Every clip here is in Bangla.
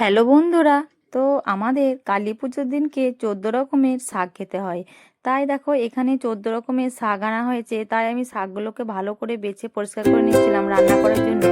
হ্যালো বন্ধুরা, তো আমাদের কালী পুজোর দিনকে চোদ্দ রকমের শাক খেতে হয়। তাই দেখো, এখানে চোদ্দ রকমের শাক আনা হয়েছে। তাই আমি শাকগুলোকে ভালো করে বেছে পরিষ্কার করে নিয়েছিলাম রান্না করার জন্য।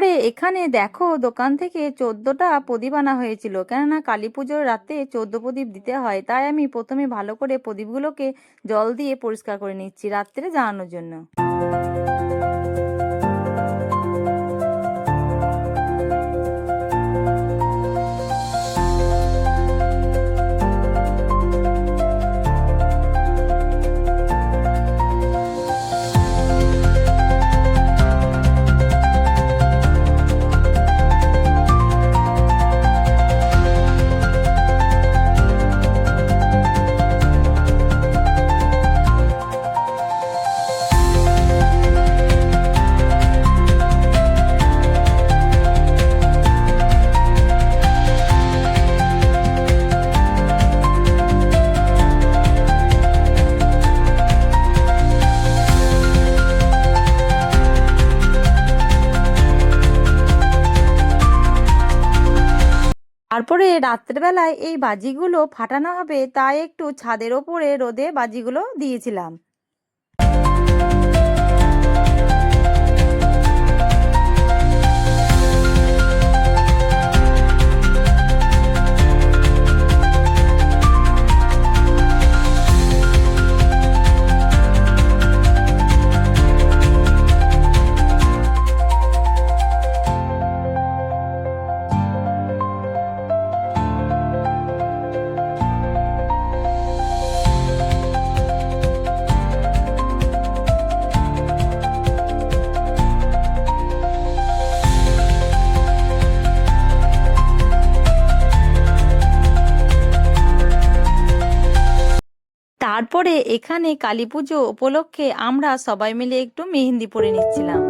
তারপরে এখানে দেখো দোকান থেকে চোদ্দোটা প্রদীপ আনা হয়েছিল। কেননা কালী পুজোর রাতে চোদ্দ প্রদীপ দিতে হয়, তাই আমি প্রথমে ভালো করে প্রদীপগুলোকে জল দিয়ে পরিষ্কার করে নিচ্ছি রাত্রে জানানোর জন্য। তারপরে রাত্রেবেলায় এই বাজিগুলো ফাটানো হবে তাই একটু ছাদের ওপরে রোদে বাজিগুলো দিয়েছিলাম। তারপরে এখানে কালী পুজো উপলক্ষে আমরা সবাই মিলে একটু মেহেন্দি পরে নিচ্ছিলাম।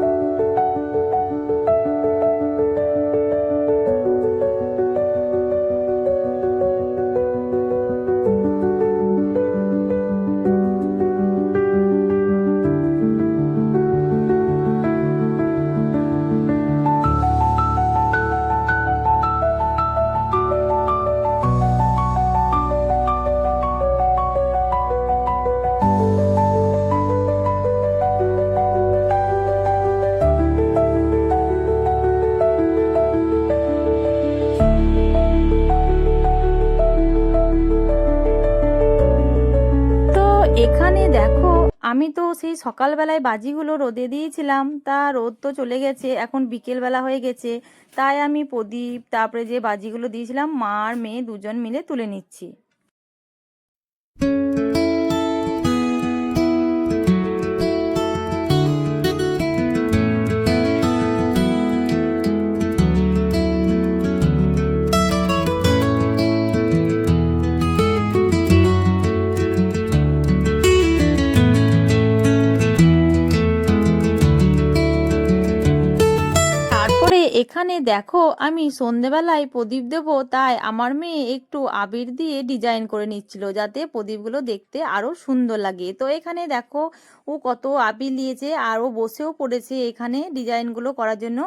এখানে দেখো, আমি তো সেই সকালবেলায় বাজিগুলো রোদে দিয়েছিলাম, তা রোদ তো চলে গেছে, এখন বিকেলবেলা হয়ে গেছে, তাই আমি প্রদীপ, তারপরে যে বাজিগুলো দিয়েছিলাম, মা আর মেয়ে দুজন মিলে তুলে নিচ্ছি। দেখো, আমি সন্ধেবেলায় প্রদীপ দেব, তাই আমার মেয়ে একটু আবির দিয়ে ডিজাইন করে নিচ্ছিল যাতে প্রদীপগুলো দেখতে আরও সুন্দর লাগে। তো এখানে দেখো, ও কত আবির নিয়েছে আর ও বসেও পড়েছে এখানে ডিজাইনগুলো করার জন্য।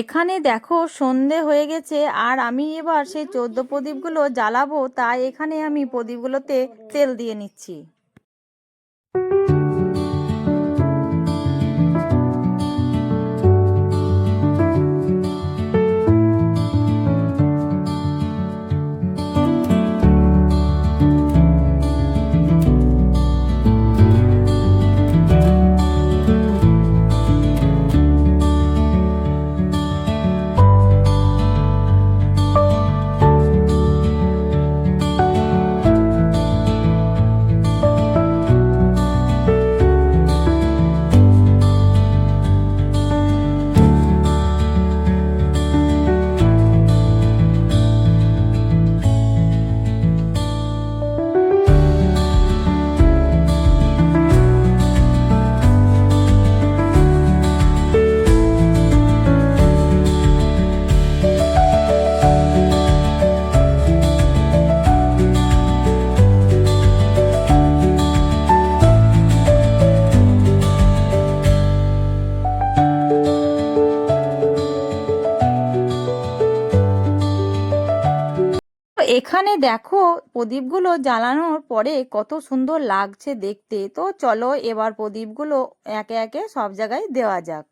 এখানে দেখো সন্ধে হয়ে গেছে আর আমি এবার সেই চোদ্দ প্রদীপগুলো জ্বালাবো, তাই এখানে আমি প্রদীপগুলোতে তেল দিয়ে নিচ্ছি। এখানে দেখো প্রদীপগুলো জ্বালানোর পরে কত সুন্দর লাগছে দেখতে। তো চলো এবার প্রদীপগুলো একে একে সব জায়গায় দেওয়া যাক।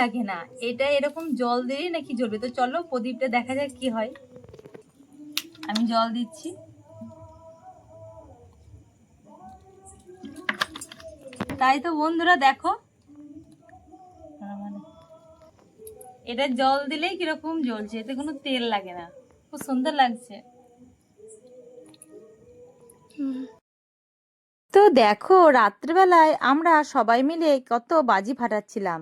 লাগে না। এটা এরকম জল দিলেই নাকি জ্বলবে। তো চলো প্রদীপটা দেখা যাক কি হয়। আমি জল দিচ্ছি। তাই তো বন্ধুরা, দেখো। এটা জল দিলেই কীরকম জ্বলছে, এতে কোনো তেল লাগে না। খুব সুন্দর লাগছে। তো দেখো, রাত্রিবেলায় আমরা সবাই মিলে কত বাজি ফাটাচ্ছিলাম।